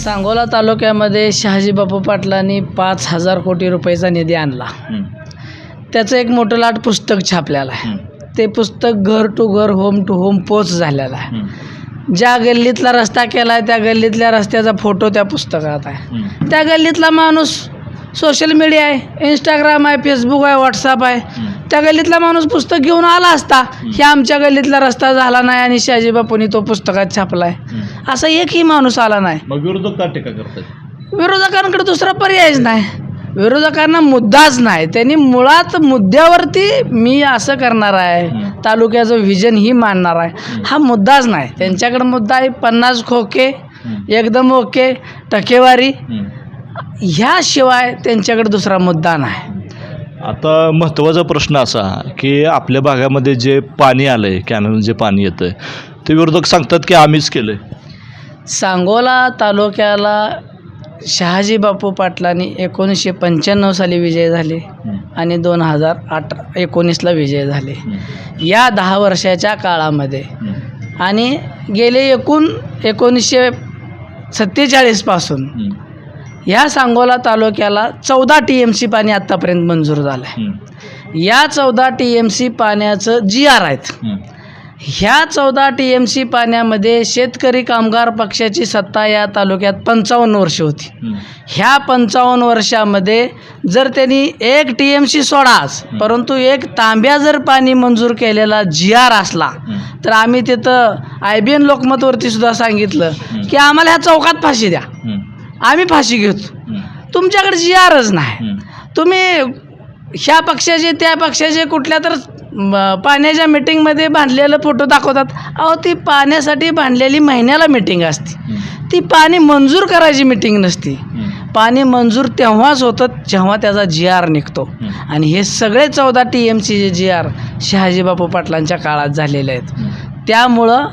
सांगोला तालुक्यामध्ये शहाजी बापू पाटलांनी पाच हजार कोटी रुपयाचा निधी आणला. त्याचं एक मोठं लाट पुस्तक छापलेलं आहे. ते पुस्तक घर टू घर होम टू होम पोच झालेलं आहे. ज्या गल्लीतला रस्ता केला आहे त्या गल्लीतल्या रस्त्याचा फोटो त्या पुस्तकात आहे. त्या गल्लीतला माणूस सोशल मीडिया आहे इंस्टाग्राम आहे फेसबुक आहे व्हॉट्सअप आहे. त्या गल्लीतला माणूस पुस्तक घेऊन आला असता हे आमच्या गल्लीतला रस्ता झाला नाही आणि शहाजी बापूंनी तो पुस्तकात छापलाय. असा एकही माणूस आला नाही. मग विरोधक का टीका करतात? विरोधकांकडे दुसरा पर्यायच नाही. विरोधकांना मुद्दाच नाही. त्यांनी मुळात मुद्द्यावरती मी असं करणार आहे. तालुक्याचं व्हिजन ही मांडणार आहे. हा मुद्दाच नाही. त्यांच्याकडे मुद्दा आहे पन्नास खोके एकदम ओके टक्केवारी. ह्याशिवाय त्यांच्याकडे दुसरा मुद्दा नाही. आता महत्त्वाचा प्रश्न असा की आपल्या भागामध्ये जे पाणी आलं आहे कॅनल जे पाणी येतं आहे ते विरोधक सांगतात की आम्हीच केलं आहे सांगोला तालुक्याला शहाजी बापू पाटलांनी एकोणीसशे पंच्याण्णव साली विजय झाले आणि दोन हजार अठरा एकोणीसला विजय झाले. या दहा वर्षाच्या काळामध्ये आणि गेले एकूण एकोणीसशे सत्तेचाळीसपासून या सांगोला तालुक्याला चौदा टी एम सी पाणी आत्तापर्यंत मंजूर झालं आहे या चौदा टी एम सी पाण्याचं जी आर आहेत. ह्या चौदा टी एम सी पाण्यामध्ये शेतकरी कामगार पक्षाची सत्ता या तालुक्यात पंचावन्न वर्ष होती. ह्या पंचावन्न वर्षामध्ये जर त्यांनी एक टी एम सी सोडाच परंतु एक तांब्या जर पाणी मंजूर केलेला जी आर असला तर आम्ही तिथं आय बी एन लोकमतवरती सुद्धा सांगितलं की आम्हाला ह्या चौकात फाशी द्या. आम्ही फाशी घेतो. तुमच्याकडे जी आरच नाही तुम्ही ह्या पक्षाचे त्या पक्षाचे कुठल्या तर पाण्याच्या मिटिंगमध्ये बांधलेलं फोटो दाखवतात. अहो ती पाण्यासाठी बांधलेली महिन्याला मिटिंग असते. ती पाणी मंजूर करायची मिटिंग नसती. पाणी मंजूर तेव्हाच होतं जेव्हा त्याचा जी आर निघतो आणि हे सगळे चौदा टी एम सीचे जी आर शहाजी बापू पाटलांच्या काळात झालेले आहेत. त्यामुळं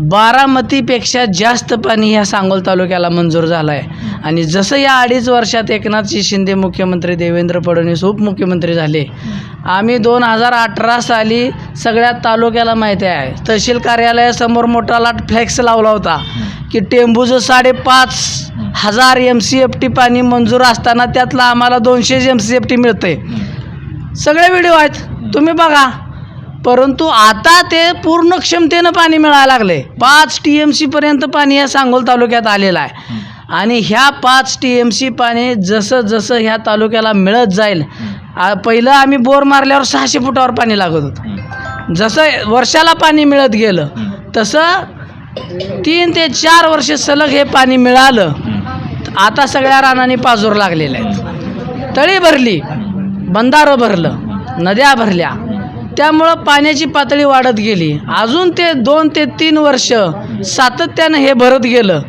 बारामतीपेक्षा जास्त पाणी ह्या सांगोल तालुक्याला मंजूर झालं आहे आणि जसं या अडीच वर्षात एकनाथजी शिंदे मुख्यमंत्री देवेंद्र फडणवीस उपमुख्यमंत्री झाले आम्ही दोन हजार अठरा साली सगळ्या तालुक्याला माहिती आहे. तहसील कार्यालयासमोर मोठा लाट फ्लेक्स लावला होता की टेंबूचं साडेपाच हजार एम सी एफ टी पाणी मंजूर असताना त्यातलं आम्हाला दोनशे एम सी एफ टी मिळतंय. सगळे व्हिडिओ आहेत. तुम्ही बघा. परंतु आता ते पूर्ण क्षमतेनं पाणी मिळायला लागले. पाच टी एम सीपर्यंत पाणी या सांगोल तालुक्यात आलेलं आहे. आणि ह्या पाच टी एम सी पाणी जसं जसं ह्या तालुक्याला मिळत जाईल आ- पहिलं आम्ही बोर मारल्यावर सहाशे फुटावर पाणी लागत होतं. जसं वर्षाला पाणी मिळत गेलं तसं तीन ते चार वर्ष सलग हे पाणी मिळालं. आता सगळ्या रानाने पाजूर लागलेले आहेत. तळी भरली बंधारं भरलं नद्या भरल्या. त्यामुळं पाण्याची पातळी वाढत गेली. अजून ते दोन ते तीन वर्ष सातत्यानं हे भरत गेलं.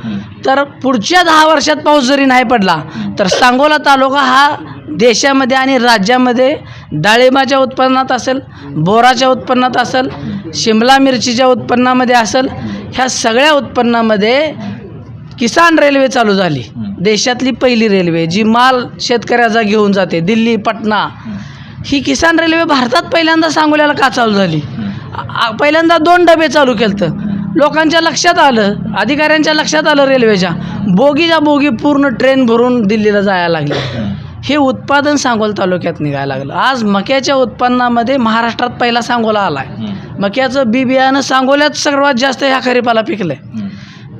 तर पुढच्या दहा वर्षात पाऊस जरी नाही पडला तर सांगोला तालुका हा देशामध्ये आणि राज्यामध्ये डाळिंबाच्या उत्पन्नात असेल बोराच्या उत्पन्नात असेल शिमला मिरचीच्या उत्पन्नामध्ये असेल ह्या सगळ्या उत्पन्नामध्ये किसान रेल्वे चालू झाली. देशातली पहिली रेल्वे जी माल शेतकऱ्याचा घेऊन जाते दिल्ली पटना. ही किसान रेल्वे भारतात पहिल्यांदा सांगोल्याला का चालू झाली? आ- पहिल्यांदा दोन डबे चालू केलं लोकांच्या लक्षात आलं अधिकाऱ्यांच्या लक्षात आलं रेल्वेच्या. बोगीच्या बोगी पूर्ण ट्रेन भरून दिल्लीला जायला लागली. हे उत्पादन सांगोल तालुक्यात निघायला लागलं. आज मक्याच्या उत्पन्नामध्ये महाराष्ट्रात पहिला सांगोला आला आहे मक्याचं बी बियाणं सांगोल्यात सर्वात जास्त ह्या खरीपाला पिकलं आहे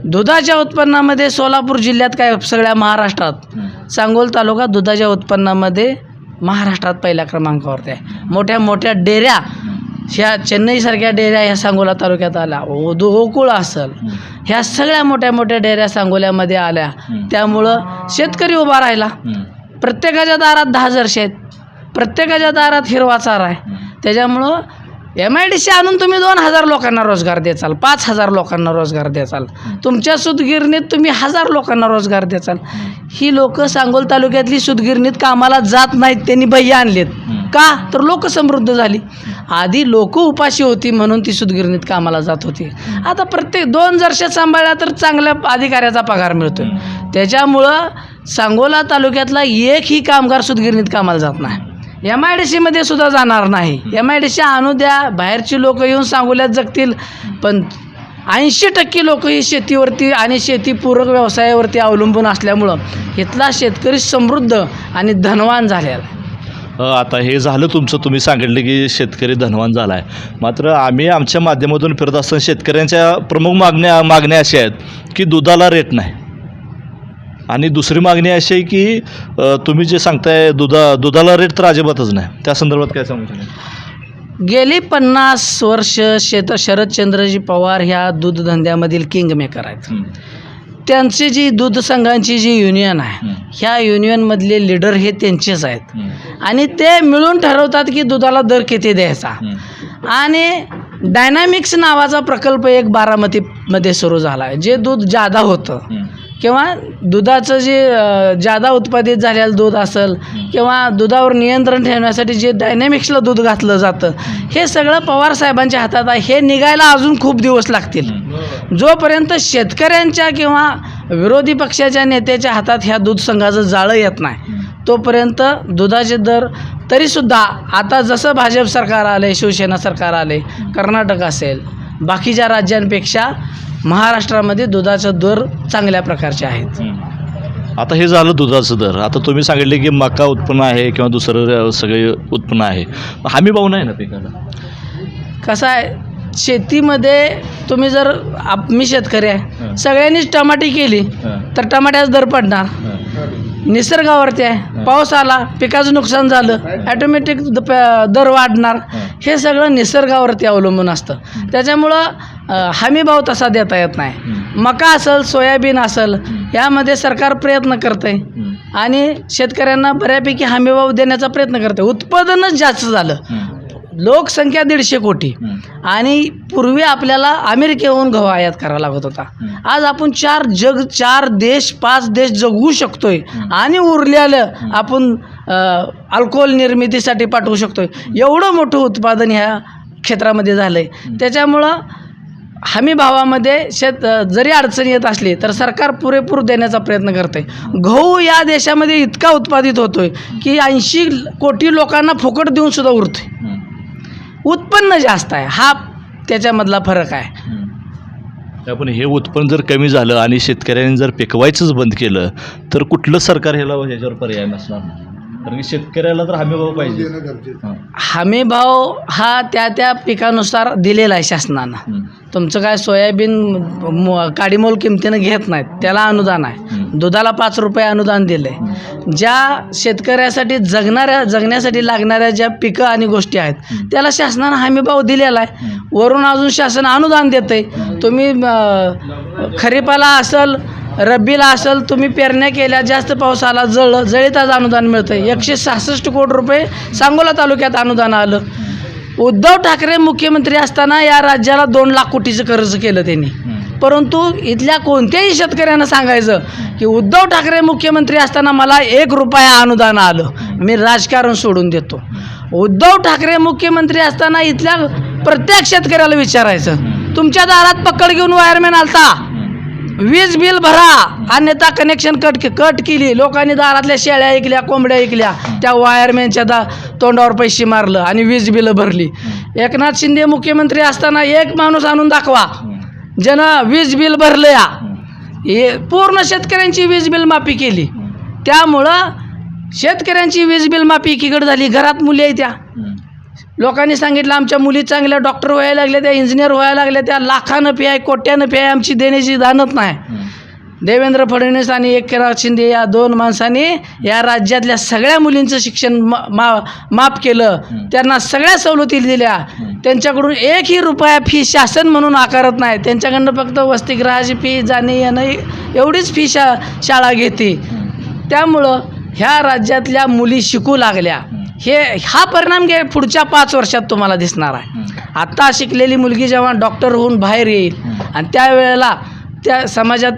दुधाच्या उत्पन्नामध्ये सोलापूर जिल्ह्यात काय सगळ्या महाराष्ट्रात? सांगोल तालुका दुधाच्या उत्पन्नामध्ये महाराष्ट्रात पहिल्या क्रमांकावरती आहे मोठ्या मोठ्या डेऱ्या ह्या चेन्नईसारख्या डेऱ्या ह्या सांगोला तालुक्यात आल्या. ओदू गोकुळ असेल. ह्या सगळ्या मोठ्या मोठ्या डेऱ्या सांगोल्यामध्ये आल्या. त्यामुळं शेतकरी उभा राहिला. प्रत्येकाच्या दारात दहा जर्शी आहेत. प्रत्येकाच्या दारात हिरवा चारा आहे. त्याच्यामुळं एम आय डी सी आणून तुम्ही दोन हजार लोकांना रोजगार द्याचाल पाच हजार लोकांना रोजगार द्याचाल तुमच्या सुतगिरणीत तुम्ही हजार लोकांना रोजगार द्याचाल ही लोक सांगोल तालुक्यातली सुतगिरणीत कामाला जात नाहीत त्यांनी भैया आणलेत. का? तर लोक समृद्ध झाली. आधी लोक उपाशी होती म्हणून ती सुतगिरणीत कामाला जात होती. आता प्रत्येक दोन वर्ष सांभाळल्या तर चांगल्या अधिकाऱ्याचा पगार मिळतोय. त्याच्यामुळं सांगोला तालुक्यातला एकही कामगार सुतगिरणीत कामाला जात नाही. एम आय डी सीमध्ये सुद्धा जाणार नाही. एम आय डी सी आणू द्या बाहेरची लोक येऊन सांगोल्यात जगतील. पण ऐंशी टक्के लोक ही शेतीवरती आणि शेतीपूरक व्यवसायावरती अवलंबून असल्यामुळं इथला शेतकरी समृद्ध आणि धनवान झालेला आहे. आता हे झालं तुमचं तुम्ही सांगितलं की शेतकरी धनवान झाला आहे मात्र आम्ही आमच्या माध्यमातून फिरत असताना शेतकऱ्यांच्या प्रमुख मागण्या मागण्या अशा आहेत की दुधाला रेट नाही. आणि दुसरी मागणी अशी आहे की तुम्ही जे सांगताय दुधा दुधाला रेट तर अजिबातच नाही. त्या संदर्भात काय सांगू शकाल गेली पन्नास वर्ष शेत शरदचंद्रजी पवार ह्या दूध धंद्यामधील किंग मेकर आहेत त्यांची जी दूध संघांची जी युनियन आहे ह्या युनियनमधले लीडर हे त्यांचेच आहेत. आणि ते मिळून ठरवतात की दुधाला दर किती द्यायचा. आणि डायनामिक्स नावाचा प्रकल्प एक बारामतीमध्ये सुरू झाला आहे जे दूध जादा होतं. किंवा दुधाचं जे जादा उत्पादित झालेलं दूध असेल किंवा दुधावर नियंत्रण ठेवण्यासाठी जे डायनॅमिक्सला दूध घातलं जातं हे सगळं पवार साहेबांच्या हातात आहे. हे निघायला अजून खूप दिवस लागतील. जोपर्यंत शेतकऱ्यांच्या किंवा विरोधी पक्षाच्या नेत्याच्या हातात ह्या दूध संघाचं जाळं येत नाही तोपर्यंत दुधाचे दर तरीसुद्धा आता जसं भाजप सरकार आले शिवसेना सरकार आले कर्नाटक असेल बाकीच्या राज्यांपेक्षा महाराष्ट्रामध्ये दुधाचे दर चांगल्या प्रकारचे आहेत. आता हे झालं दुधाचं दर. आता तुम्ही सांगितले की मका उत्पन्न आहे किंवा दुसरं सगळे उत्पन्न आहे. हमी भाव नाही ना पिकाला? कसं आहे शेतीमध्ये तुम्ही जर आप मी शेतकरी आहे. सगळ्यांनीच टमाटी केली तर टमाट्याचा दर पडणार. निसर्गावरती आहे. पाऊस आला पिकाचं नुकसान झालं ॲटोमॅटिक दर वाढणार. हे. सगळं निसर्गावरती अवलंबून असतं. त्याच्यामुळं अ, हमी भाव तसा देता येत नाही. मका असेल सोयाबीन असेल यामध्ये सरकार प्रयत्न करते आणि शेतकऱ्यांना बऱ्यापैकी हमी भाव देण्याचा प्रयत्न करते उत्पादनच जास्त झालं. लोकसंख्या दीडशे कोटी. आणि पूर्वी आपल्याला अमेरिकेहून गहू आयात करावा लागत होता. आज आपण चार जग चार देश पाच देश जगवू शकतोय. आणि उरलेलं आपण अल्कोहोल निर्मितीसाठी पाठवू शकतोय. एवढं मोठं उत्पादन ह्या क्षेत्रामध्ये झालं आहे त्याच्यामुळं हमी भावामध्ये शेत जरी अडचण येत असली तर सरकार पुरेपूर देण्याचा प्रयत्न करते गहू या देशामध्ये इतका उत्पादित होतोय की ऐंशी कोटी लोकांना फुकट देऊन सुद्धा उरतोय. उत्पन्न जास्त आहे हा त्याच्यामधला फरक आहे. आपण हे उत्पन्न जर कमी झालं आणि शेतकऱ्यांनी जर पिकवायचंच बंद केलं तर कुठलं सरकार ह्याला ह्याच्यावर पर्याय नसणार? कारण की शेतकऱ्याला तर हमी भाव पाहिजे. हां. हमी भाव हा त्या त्या पिकानुसार दिलेला आहे शासनानं. तुमचं काय सोयाबीन म- काडीमोल किमतीनं घेत नाहीत त्याला अनुदान आहे. दुधाला पाच रुपये अनुदान दिलं आहे ज्या शेतकऱ्यासाठी जगणाऱ्या जगण्यासाठी लागणाऱ्या ज्या पिकं आणि गोष्टी आहेत त्याला शासनानं हमी भाव दिलेला आहे. वरून अजून शासन अनुदान देते तुम्ही खरीपाला असल रब्बीला असेल तुम्ही पेरण्या केल्या जास्त पावसाला जळ जळीताच अनुदान मिळतं एकशे सहासष्ट कोटी रुपये सांगोला तालुक्यात अनुदान आलं. उद्धव ठाकरे मुख्यमंत्री असताना या राज्याला दोन लाख कोटीचं कर्ज केलं त्यांनी. परंतु इथल्या कोणत्याही शेतकऱ्यांना सांगायचं की उद्धव ठाकरे मुख्यमंत्री असताना मला एक रुपया अनुदान आलं. मी राजकारण सोडून देतो. उद्धव ठाकरे मुख्यमंत्री असताना इथल्या प्रत्येक शेतकऱ्याला विचारायचं तुमच्या दारात पकड घेऊन वायरमॅन आलता? वीज बिल भरा. अन्यथा कनेक्शन कट कट केली. लोकांनी दारातल्या शेळ्या ऐकल्या कोंबड्या ऐकल्या. त्या वायरमॅनच्या दा तोंडावर पैसे मारलं आणि वीज बिलं भरली. एकनाथ शिंदे मुख्यमंत्री असताना एक माणूस आणून दाखवा. ज्यानं वीज बिल भरलं या. हे पूर्ण शेतकऱ्यांची वीज बिल माफी केली. त्यामुळं शेतकऱ्यांची वीज बिल माफी एकीकडे झाली. घरात मुली आहे त्या लोकांनी सांगितलं आमच्या मुली चांगल्या डॉक्टर व्हायला लागल्या त्या इंजिनियर व्हायला लागल्या त्या लाखानं फी आहे कोट्यानं फी आहे आमची देण्याची दानत नाही. देवेंद्र फडणवीस आणि एकनाथ शिंदे या दोन माणसांनी या राज्यातल्या सगळ्या मुलींचं शिक्षण मा मा- माफ केलं. त्यांना सगळ्या सवलती दिल्या. त्यांच्याकडून एकही रुपया फी शासन म्हणून आकारत नाही. त्यांच्याकडनं फक्त वसतिगृहाची फी जाणे येणं एवढीच फी शा शाळा घेते. त्यामुळं ह्या राज्यातल्या मुली शिकू लागल्या. हे हा परिणाम घे पुढच्या पाच वर्षात तुम्हाला दिसणार आहे. आत्ता शिकलेली मुलगी जेव्हा डॉक्टर होऊन बाहेर येईल आणि त्यावेळेला त्या समाजात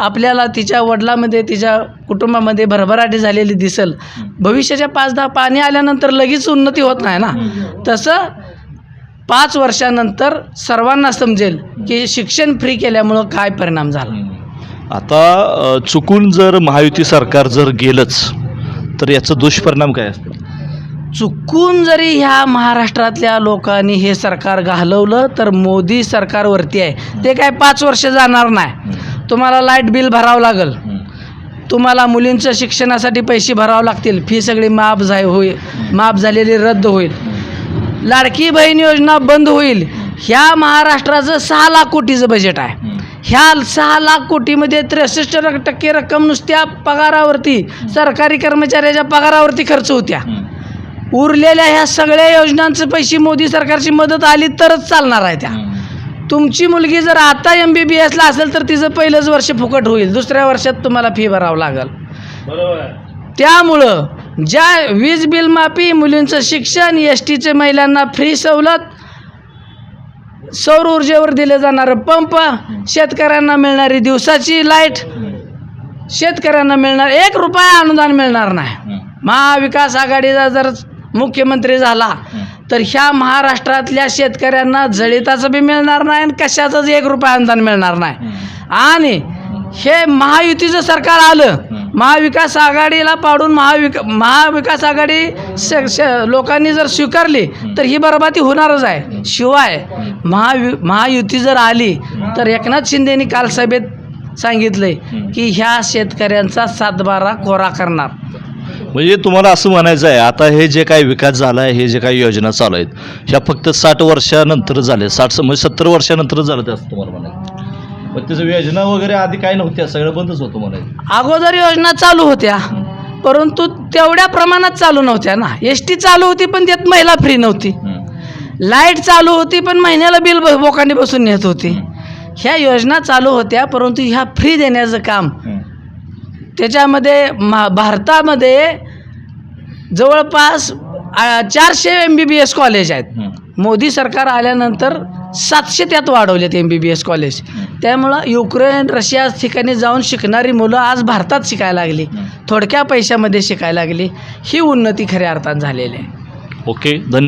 आपल्याला तिच्या वडिलामध्ये तिच्या कुटुंबामध्ये भरभराटी झालेली दिसेल. भविष्याच्या पाच दहा पाणी आल्यानंतर लगेच उन्नती होत नाही ना. तसं पाच वर्षानंतर सर्वांना समजेल की शिक्षण फ्री केल्यामुळं काय परिणाम झाला. आता चुकून जर महायुती सरकार जर गेलंच तर याचा दुष्परिणाम काय? असतो चुकून जरी ह्या महाराष्ट्रातल्या लोकांनी हे सरकार घालवलं तर मोदी सरकारवरती आहे. ते काय पाच वर्ष जाणार नाही. तुम्हाला लाइट बिल भरावं लागल. तुम्हाला मुलींचं शिक्षणासाठी पैसे भरावं लागतील. फी सगळी माफ झा होईल. माफ झालेली रद्द होईल. लाडकी बहीण योजना बंद होईल. ह्या महाराष्ट्राचं सहा लाख कोटीचं बजेट आहे. ह्या सहा लाख कोटीमध्ये त्रेसष्ट टक्के रक्कम नुसत्या पगारावरती सरकारी कर्मचाऱ्याच्या पगारावरती खर्च होत्या. उरलेल्या ह्या सगळ्या योजनांचे पैसे मोदी सरकारची मदत आली तरच चालणार आहे त्या. तुमची मुलगी जर आता एम बी बी एसला असेल तर तिचं पहिलंच वर्ष फुकट होईल. दुसऱ्या वर्षात तुम्हाला फी भरावं लागेल. बरोबर. त्यामुळं ज्या वीज बिल माफी मुलींचं शिक्षण एस टीचे महिलांना फ्री सवलत सौर ऊर्जेवर दिले जाणारं पंप शेतकऱ्यांना मिळणारी दिवसाची लाइट शेतकऱ्यांना मिळणार एक रुपया अनुदान मिळणार नाही. महाविकास आघाडीचा जर मुख्यमंत्री झाला तर ह्या महाराष्ट्रातल्या शेतकऱ्यांना जळिताचं बी मिळणार नाही आणि कशाचंच एक रुपया अनुदान मिळणार नाही. आणि हे महायुतीचं सरकार आलं महाविकास आघाडीला पाडून महाविका महाविकास आघाडी लोकांनी जर स्वीकारली तर ही बरबादी होणारच आहे. शिवाय महावि महायुती जर आली तर एकनाथ शिंदेनी काल सभेत सांगितलंय की ह्या शेतकऱ्यांचा सातबारा कोरा करणार. म्हणजे तुम्हाला असं म्हणायचं आहे आता हे जे काही विकास झाला आहे हे जे काही योजना चालू आहेत ह्या फक्त साठ वर्षानंतर झाले. साठ म्हणजे सत्तर वर्षानंतर झालं ते असं तुम्हाला म्हणायचं. मग त्याचं योजना वगैरे आधी काय नव्हत्या सगळं बंदच होतं म्हणायचं. अगोदर योजना चालू होत्या परंतु तेवढ्या प्रमाणात चालू नव्हत्या ना. एस टी चालू होती पण त्यात महिला फ्री नव्हती. लाइट चालू होती पण महिन्याला बिल ब- बोकांडी बसून नेत होती. ह्या योजना चालू होत्या परंतु ह्या फ्री देण्याचं काम त्याच्यामध्ये मा भारतामध्ये जवळपास चारशे M B B S college आहेत. मोदी सरकार आल्यानंतर सातशे त्यात वाढवलेत M B B S college त्यामुळं युक्रेन रशिया ठिकाणी जाऊन शिकणारी मुलं आज भारतात शिकायला लागली. थोडक्या पैशामध्ये शिकायला लागली. ही उन्नती खऱ्या अर्थात झालेली आहे. ओके धन्यवाद